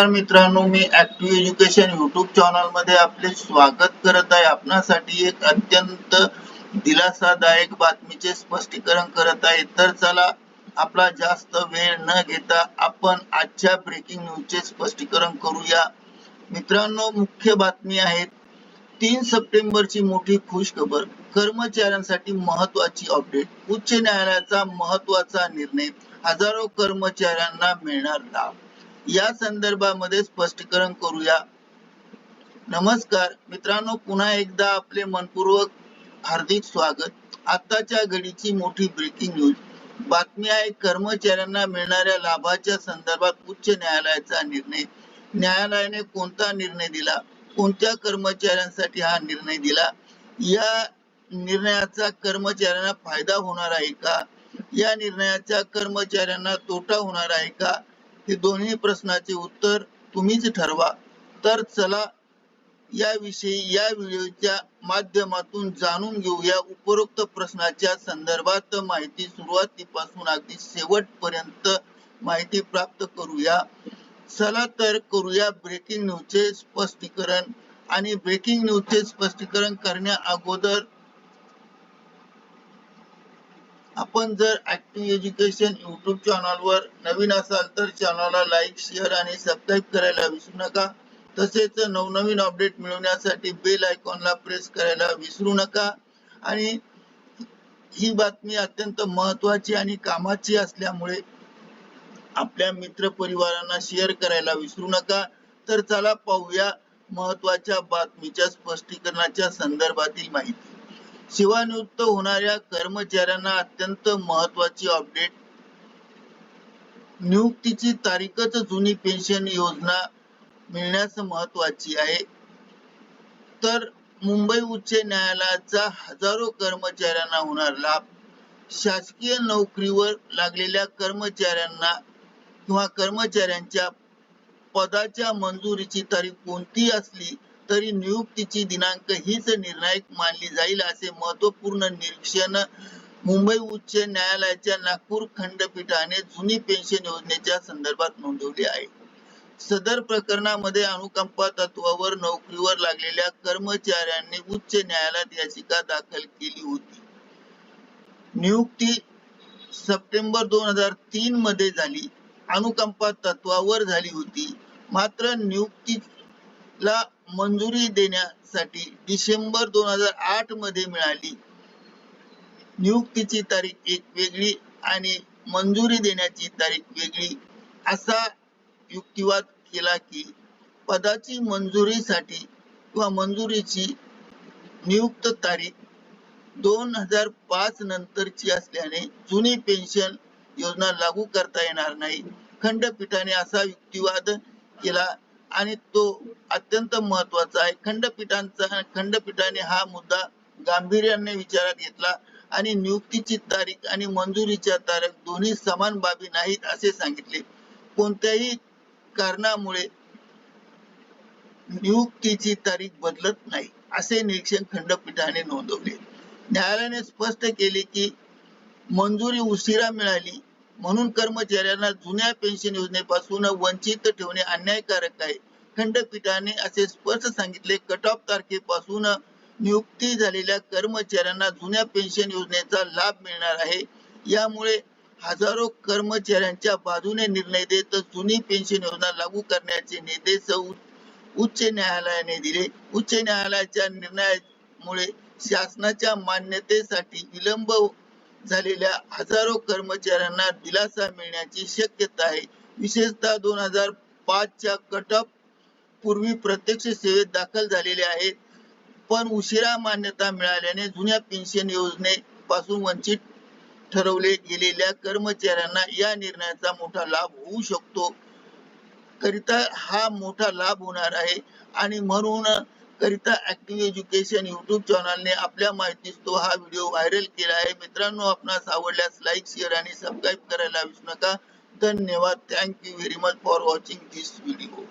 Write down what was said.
नमस्कार मित्रांनो मी ऍक्टिव्ह एज्युकेशन युट्यूब चॅनलमध्ये आपले स्वागत करत आहे. आपणासाठी एक अत्यंत दिलासादायक बातमीचे स्पष्टीकरण करत आहे. तर चला आपला जास्त वेळ न घेता आपण आजच्या ब्रेकिंग न्यूजचे स्पष्टीकरण करूया. मित्रांनो मुख्य बातमी आहे तीन सप्टेंबरची मोठी खुशखबर. कर्मचाऱ्यांसाठी महत्वाची अपडेट उच्च न्यायालयाचा महत्त्वाचा निर्णय. हजारो कर्मचाऱ्यांना मिळणार लाभ. या संदर्भामध्ये स्पष्टीकरण करूया. नमस्कार मित्रांनो पुन्हा एकदा आपले मनपूर्वक हार्दिक स्वागत. आताच्या घडीची मोठी ब्रेकिंग न्यूज बातमी आहे कर्मचाऱ्यांना मिळणाऱ्या लाभाच्या संदर्भात उच्च न्यायालयाचा निर्णय. न्यायालयाने कोणता निर्णय दिला? कोणत्या कर्मचाऱ्यांसाठी हा निर्णय दिला? या निर्णयाचा कर्मचाऱ्यांना फायदा होणार आहे का? या निर्णयाचा कर्मचाऱ्यांना तोटा होणार आहे का? हे दोन्ही प्रश्नाचे उत्तर तुम्हीच ठरवा. तर चला याविषयी या व्हिडिओच्या माध्यमातून जाणून घेऊया उपरोक्त प्रश्नाच्या संदर्भात माहिती सुरुवातीपासून अगदी शेवटपर्यंत माहिती प्राप्त करूया. चला तर करूया ब्रेकिंग न्यूजचे स्पष्टीकरण. आणि ब्रेकिंग न्यूजचे स्पष्टीकरण करण्या अगोदर आपण जर ऍक्टिव्ह एज्युकेशन युट्यूब चॅनलवर नवीन असाल तर चॅनलला लाईक शेअर आणि सबस्क्राईब करायला विसरू नका. तसेच नवनवीन अपडेट मिळवण्यासाठी बेल आयकॉनला प्रेस करायला विसरू नका. आणि ही बातमी अत्यंत महत्वाची आणि कामाची असल्यामुळे आपल्या मित्र परिवारांना शेअर करायला विसरू नका. तर चला पाहूया महत्त्वाच्या बातमीच्या स्पष्टीकरणाच्या संदर्भातील माहिती. सेवानिवृत्त होणाऱ्या कर्मचाऱ्यांना अत्यंत महत्वाची अपडेट नियुक्तीची तारीखच जुनी पेन्शन योजना मिळण्यास महत्वाची आहे. तर मुंबई उच्च न्यायालयाचा हजारो कर्मचाऱ्यांना होणार लाभ. शासकीय नोकरीवर लागलेल्या कर्मचाऱ्यांना किंवा कर्मचाऱ्यांच्या पदाच्या मंजुरीची तारीख कोणती असली तरी नियुक्तीची दिनांक हीच निर्णायक मानली जाईल असे महत्त्वपूर्ण निरीक्षण मुंबई उच्च न्यायालयाच्या नागपूर खंडपीठाने जुनी पेन्शन योजनेच्या संदर्भात नोंदवली आहे. सदर प्रकरणामध्ये अनुकंपा तत्वावर नोकरीवर लागलेल्या कर्मचाऱ्यांनी उच्च न्यायालयात याचिका दाखल केली होती. नियुक्ती सप्टेंबर दोन हजार तीन मध्ये झाली. अनुकंपा तत्वावर झाली होती. मात्र नियुक्तीला मंजुरी देण्यासाठी डिसेंबर दोन हजार आठमध्ये मिळाली. नियुक्तीची तारीख एक वेगळी आणि मंजुरी देण्याची तारीख वेगळी असा युक्तिवाद केला की पदाची मंजुरीसाठी किंवा मंजुरीची नियुक्त तारीख दोन हजार पाच नंतरची असल्याने जुनी पेन्शन योजना लागू करता येणार नाही. खंडपीठाने असा युक्तिवाद केला आणि तो अत्यंत महत्त्वाचा आहे. खंडपीठांचा खंडपीठाने हा मुद्दा गांभीर्याने विचारात घेतला आणि नियुक्तीची तारीख आणि मंजुरीच्या तारीख दोन्ही समान बाबी नाहीत असे सांगितले. कोणत्याही कारणामुळे नियुक्तीची तारीख बदलत नाही असे निरीक्षण खंडपीठाने नोंदवले. न्यायालयाने स्पष्ट केले की मंजुरी उशिरा मिळाली म्हणून कर्मचाऱ्यांना जुन्या पेन्शन योजनेपासून वंचित ठेवणे अन्यायकारक आहे. खंडपीठाने असे स्पष्ट सांगितले कट ऑफ तारखेपासून नियुक्ती झालेल्या कर्मचाऱ्यांना जुन्या पेन्शन योजनेचा लाभ मिळणार आहे. यामुळे हजारो कर्मचाऱ्यांच्या बाजूने निर्णय देत जुनी पेन्शन योजना लागू करण्याचे निर्देश उच्च न्यायालयाने दिले. उच्च न्यायालयाच्या निर्णयामुळे शासनाच्या मान्यतेसाठी विलंब झालेल्या हजारो कर्मचाऱ्यांना दिलासा मिळण्याची शक्यता आहे. विशेषतः दोन हजार पाचच्या कट ऑफ पूर्वी प्रत्यक्ष सेवेत दाखल झालेले आहेत. पण उशिरा मान्यता मिळाल्याने जुन्या पेन्शन योजनेपासून वंचित ठरवले गेलेल्या कर्मचाऱ्यांना या निर्णयाचा मोठा लाभ होऊ शकतो. करिता हा मोठा लाभ होणार आहे. आणि म्हणून करिता ऍक्टिव्ह एज्युकेशन युट्यूब चॅनलने आपल्या माहितीस तो हा व्हिडिओ व्हायरल केला आहे. मित्रांनो आपणास आवडल्यास लाईक शेअर आणि सबस्क्राईब करायला विसरू नका. धन्यवाद. Thank you very much for watching this video